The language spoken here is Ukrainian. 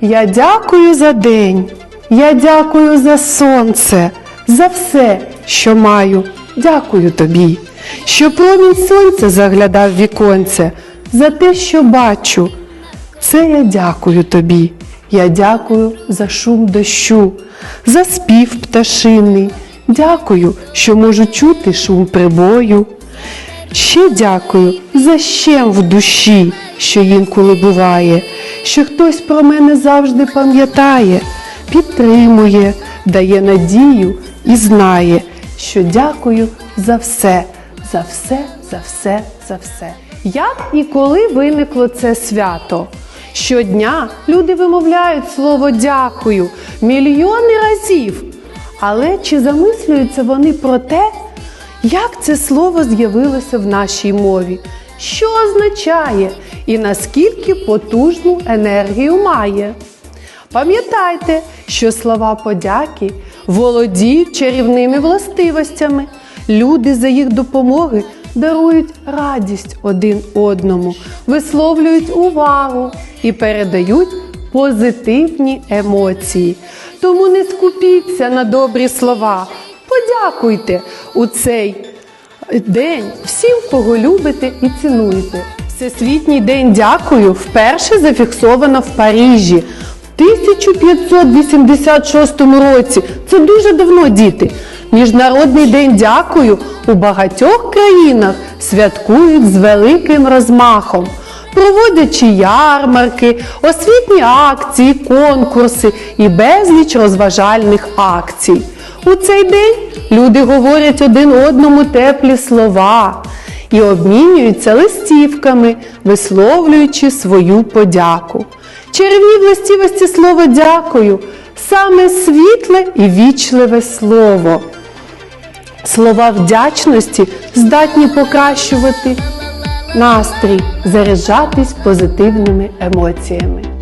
Я дякую за день, я дякую за сонце, за все, що маю. Дякую тобі, що промінь сонця заглядав віконце, за те, що бачу. Це я дякую тобі. Я дякую за шум дощу, за спів пташиний. Дякую, що можу чути шум прибою. Ще дякую за щем в душі, що інколи буває, що хтось про мене завжди пам'ятає, підтримує, дає надію і знає, що дякую за все, за все, за все, за все. Як і коли виникло це свято? Щодня люди вимовляють слово дякую мільйони разів. Але чи замислюються вони про те, як це слово з'явилося в нашій мові? Що означає і наскільки потужну енергію має? Пам'ятайте, що слова подяки володіють чарівними властивостями. Люди за їх допомоги дарують радість один одному, висловлюють увагу і передають позитивні емоції. Тому не скупіться на добрі слова. Подякуйте у цей день всім, кого любите і цінуєте. Всесвітній день дякую вперше зафіксовано в Парижі в 1586 році. Це дуже давно, діти. Міжнародний день дякую у багатьох країнах святкують з великим розмахом, проводячи ярмарки, освітні акції, конкурси і безліч розважальних акцій. У цей день люди говорять один одному теплі слова і обмінюються листівками, висловлюючи свою подяку. Чарівні властивості слова дякую саме світле і вічливе слово. Слова вдячності здатні покращувати настрій, заряджатись позитивними емоціями.